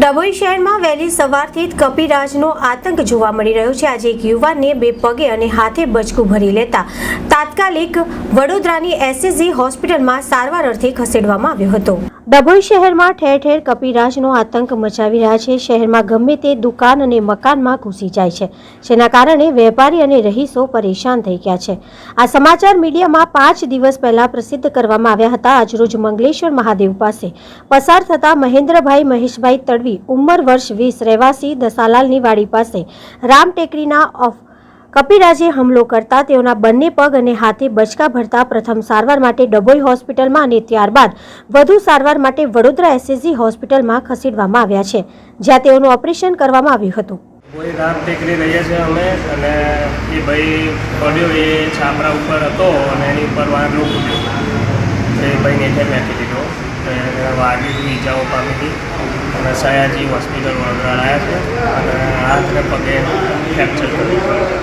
ડભોઈ શહેરમાં વહેલી સવારથી જ કપિરાજનો આતંક જોવા મળી રહ્યો છે. આજે એક યુવાનને બે પગે અને હાથે બચકું ભરી લેતા તાત્કાલિક વડોદરાની એસએસજી હોસ્પિટલમાં સારવાર અર્થે ખસેડવામાં આવ્યો હતો. ડભોઈ શહેરમાં ઠેર ઠેર કપિરાજનો આતંક મચાવી રહ્યા છે. શહેરમાં ગમે તે દુકાન અને મકાનમાં ઘૂસી જાય છે. જેના કારણે વેપારી અને રહીશો પરેશાન થઈ ગયા છે. આ સમાચાર મીડિયામાં પાંચ દિવસ પહેલા પ્રસિદ્ધ કરવામાં આવ્યા હતા. આજરોજ મંગલેશ્વર મહાદેવ પાસે પસાર થતા મહેન્દ્રભાઈ મહેશભાઈ તડવી, ઉંમર વર્ષ વીસ, રહેવાસી દસાલાલની વાડી પાસે રામ ટેકરીના ઓફ કપિરાજે હુમલો કરતા તેઓના બંને પગ અને હાથે બચકા ભરતા પ્રથમ સારવાર માટે ડભોઈ હોસ્પિટલમાં અને ત્યારબાદ વધુ સારવાર માટે વડોદરા એસએસજી હોસ્પિટલમાં ખસેડવામાં આવ્યા છે, જ્યાં તેઓનું ઓપરેશન કરવામાં આવ્યું હતું. કોઈ રાત ટેકરી રહીએ છીએ અમે અને એ ભાઈ પડ્યો એ છાપરા ઉપર હતો અને એની ઉપર વાગલું ફૂટ્યું. એ ભાઈ નીચે નાખી દીધો. એને વાગી ઈજાઓ પામી હતી અને સયાજી હોસ્પિટલ વડોદરા આવ્યા છે અને હાથ ને પગે ફ્રેક્ચર કર્યું